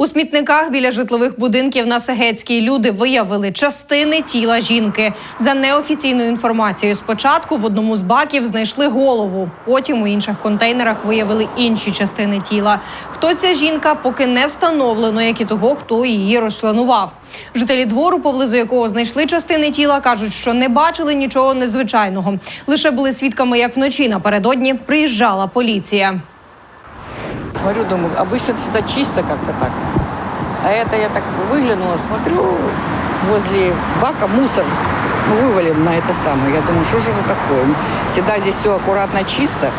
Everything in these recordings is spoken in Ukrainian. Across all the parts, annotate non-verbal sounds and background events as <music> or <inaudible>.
У смітниках біля житлових будинків на Сегецькій люди виявили частини тіла жінки. За неофіційною інформацією, спочатку в одному з баків знайшли голову. Потім у інших контейнерах виявили інші частини тіла. Хто ця жінка, поки не встановлено, як і того, хто її розчленував. Жителі двору, поблизу якого знайшли частини тіла, кажуть, що не бачили нічого незвичайного. Лише були свідками, як вночі напередодні приїжджала поліція. Смотрю, думаю, обычно всегда чисто как-то так. А это я так выглянула, смотрю, возле бака мусор ну, вывален на это самое. Я думаю, что же это такое? Всегда здесь все аккуратно, чисто.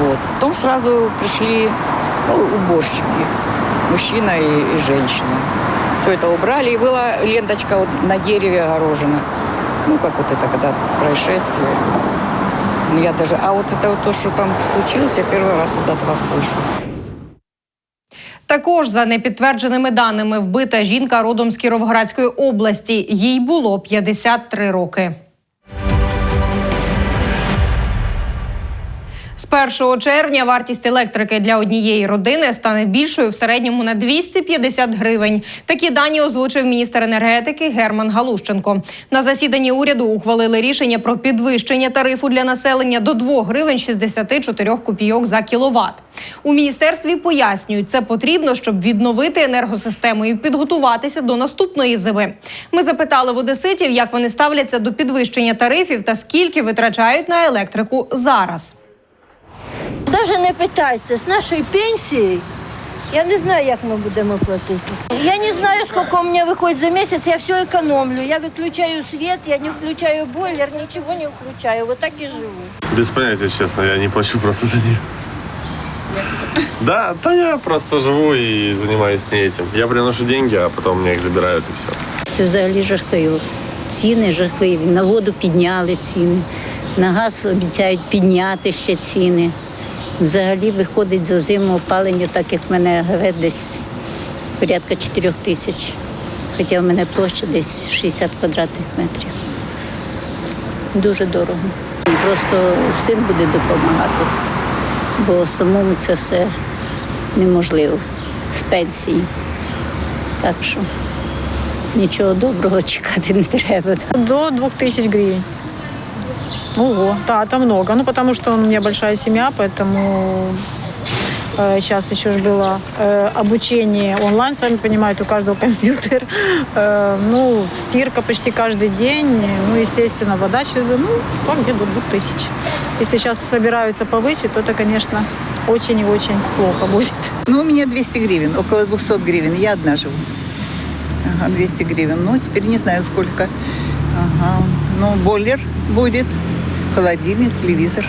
Вот. Потом сразу пришли ну, уборщики, мужчина и, и женщина. Все это убрали, и была ленточка вот на дереве огорожена. Ну, как вот это, когда происшествие. Ну, Я даже, а вот это вот то, что там случилось, я первый раз вот от вас слышу. Також за непідтвердженими даними вбита жінка родом з Кіровоградської області. Їй було 53 роки. З 1 червня вартість електрики для однієї родини стане більшою в середньому на 250 гривень. Такі дані озвучив міністр енергетики Герман Галущенко. На засіданні уряду ухвалили рішення про підвищення тарифу для населення до 2 гривень 64 копійок за кіловат. У міністерстві пояснюють, це потрібно, щоб відновити енергосистему і підготуватися до наступної зими. Ми запитали в одеситів, як вони ставляться до підвищення тарифів та скільки витрачають на електрику зараз. Даже не питайте, з нашою пенсією я не знаю, як ми будемо платити. Я не знаю, скільки у мене виходить за місяць, я все економлю. Я виключаю світ, я не включаю бойлер, нічого не включаю. Вот так і живу. Без понятия, честно, я не плачу просто за них. Да, да я просто живу и занимаюсь не этим. Я приношу деньги, а потом мне их забирают и все. Це взагалі жахливо. Ціни жахливі. На воду підняли ціни, на газ обіцяють підняти ще ціни. Взагалі виходить за зиму опалення, так як в мене ГВ десь порядка 4 тисяч. Хоча в мене площа десь 60 квадратних метрів. Дуже дорого. Просто син буде допомагати, бо самому це все неможливо з пенсії. Так що нічого доброго чекати не треба. До 2000 гривен. Ого, да, это много. Ну, потому что у меня большая семья, поэтому э, сейчас еще ж было э, обучение онлайн, сами понимаете, у каждого <laughs> компьютер. Э, ну, стирка почти каждый день. Ну, естественно, вода через, ну, там где-то до 2000. Если сейчас собираются повысить, то это, конечно, очень и очень плохо будет. <laughs> Ну, у меня 200 гривен, около 200 гривен. Я одна живу. Ага, 200 гривен. Ну, теперь не знаю сколько. Ага. Ну, бойлер будет, холодильник, телевизор.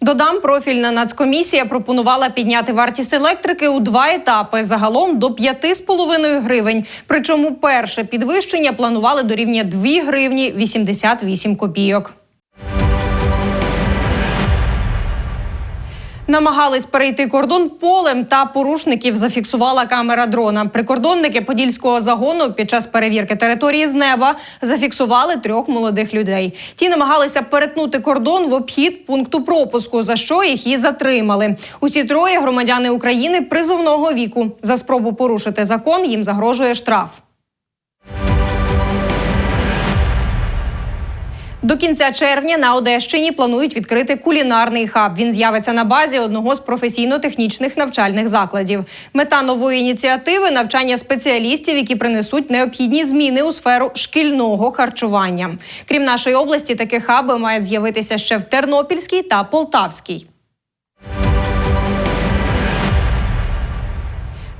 Додам, профільна нацкомісія пропонувала підняти вартість електрики у два етапи загалом до 5,5 гривень. Причому перше підвищення планували до рівня 2 гривні 88 копійок. Намагались перейти кордон полем, та порушників зафіксувала камера дрона. Прикордонники подільського загону під час перевірки території з неба зафіксували трьох молодих людей. Ті намагалися перетнути кордон в обхід пункту пропуску, за що їх і затримали. Усі троє громадяни України призовного віку. За спробу порушити закон їм загрожує штраф. До кінця червня на Одещині планують відкрити кулінарний хаб. Він з'явиться на базі одного з професійно-технічних навчальних закладів. Мета нової ініціативи навчання спеціалістів, які принесуть необхідні зміни у сферу шкільного харчування. Крім нашої області, такі хаби мають з'явитися ще в Тернопільській та Полтавській.